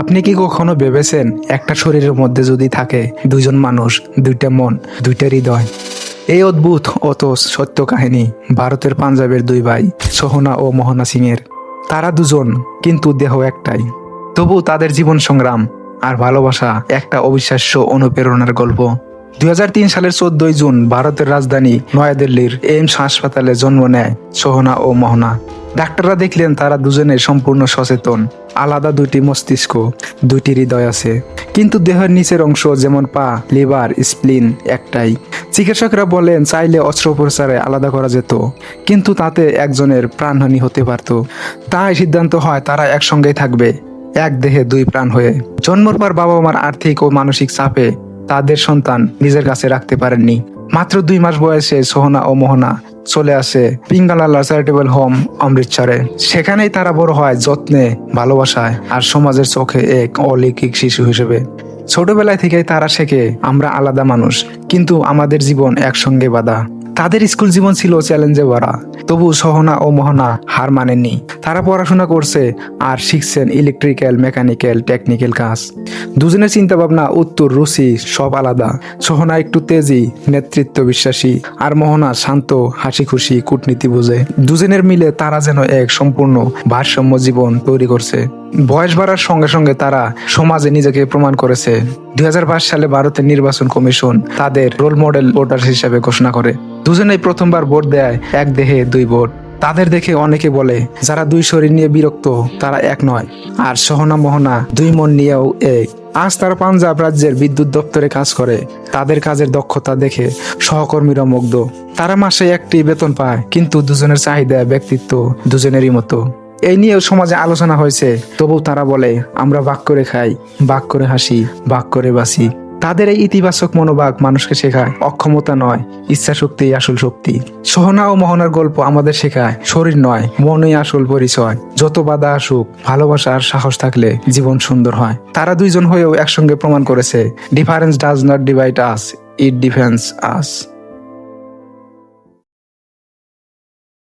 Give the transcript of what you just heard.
আপনি কি কখনো ভেবেছেন একটা শরীরের মধ্যে যদি থাকে দুজন মানুষ, দুইটা মন, দুইটা হৃদয়? এই অদ্ভুত অত সত্য কাহিনী ভারতের পাঞ্জাবের দুই ভাই, সোহনা ও মোহনা সিং এর তারা দুজন, কিন্তু দেহ একটাই। তবু তাদের জীবন সংগ্রাম আর ভালোবাসা একটা অবিশ্বাস্য অনুপ্রেরণার গল্প। দুই হাজার তিন সালের চোদ্দই জুন ভারতের রাজধানী নয়াদিল্লির এইমস হাসপাতালে জন্ম নেয় সোহনা ও মোহনা। ডাক্তাররা দেখলেন তারা দুজনে সম্পূর্ণ সচেতন। আলাদা দুটি মস্তিষ্ক দুটি হৃদয় আছে। কিন্তু দেহের নিচের অংশ যেমন পা, লিভার, স্প্লিন একটাই। চিকিৎসকরা বলেন, চাইলে অস্ত্রোপচারে আলাদা করা যেত, কিন্তু তাতে একজনের প্রাণহানি হতে পারত। তাই সিদ্ধান্ত হয়, তারা একসঙ্গেই থাকবে, এক দেহে দুই প্রাণ হয়ে। জন্মর পর বাবা মার আর্থিক ও মানসিক চাপে তাদের সন্তান নিজের কাছে রাখতে পারেননি। মাত্র দুই মাস বয়সে সোহনা ও মোহনা চলে আসে। পিঙ্গালালা চ্যারিটেবল হোম, অমৃতসরে। সেখানেই তারা বড় হয়, যত্নে, ভালোবাসায়, আর সমাজের চোখে এক অলৌকিক শিশু হিসেবে। ছোটবেলায় থেকেই তারা শেখে, আমরা আলাদা মানুষ, কিন্তু আমাদের জীবন একসঙ্গে বাঁধা। তাদের স্কুল জীবন ছিল চ্যালেঞ্জে ভরা তবু সহনা ও মোহনা হার মানেননি। তারা পড়াশোনা করছে আর শিখছেন ইলেকট্রিক্যাল, মেকানিক্যাল, টেকনিক্যাল কাজ। দুজনের চিন্তা ভাবনা উত্তর, রুচি সব আলাদা। সহনা একটু তেজি নেতৃত্ব বিশ্বাসী আর মোহনা শান্ত হাসি খুশি কূটনীতি বুঝে। দুজনের মিলে তারা যেন এক সম্পূর্ণ ভারসাম্য জীবন তৈরি করছে। বয়স বাড়ার সঙ্গে সঙ্গে তারা সমাজে নিজেকে প্রমাণ করেছে। দুই হাজার বাইশ সালে ভারতের নির্বাচন কমিশন তাদের রোল মডেল ভোটার হিসেবে ঘোষণা করে। দুজনেই প্রথমবার ভোট দেয় এক দেহে দুই ভোট। তাদের দেখে অনেকে বলে, যারা দুই শরীর নিয়ে বিরক্ত, তারা এক নয়। আর সহনা মোহনা দুই মন নিয়েও এক। আজ তারা পাঞ্জাব রাজ্যের বিদ্যুৎ দপ্তরে কাজ করে। তাদের কাজের দক্ষতা দেখে সহকর্মীরা মুগ্ধ। তারা মাসে একটি বেতন পায়, কিন্তু দুজনের চাহিদা, ব্যক্তিত্ব দুজনেরই মতো। এই নিয়েও সমাজে আলোচনা হয়েছে। তবু তারা বলে, আমরা বাক করে খাই, বাক করে হাসি, বাক করে বাসি তাদের এই ইতিবাচক মনোভাব মানুষকে শেখায়। অক্ষমতা নয় ইচ্ছা শক্তি আসল শক্তি। সোহনা ও মোহনার গল্প আমাদের শেখায়, শরীর নয়, মনই আসল পরিচয়। যত বাধা আসুক, ভালোবাসা আর সাহস থাকলে জীবন সুন্দর হয়। তারা দুইজন হয়েও একসঙ্গে প্রমাণ করেছে difference does not divide us it defines us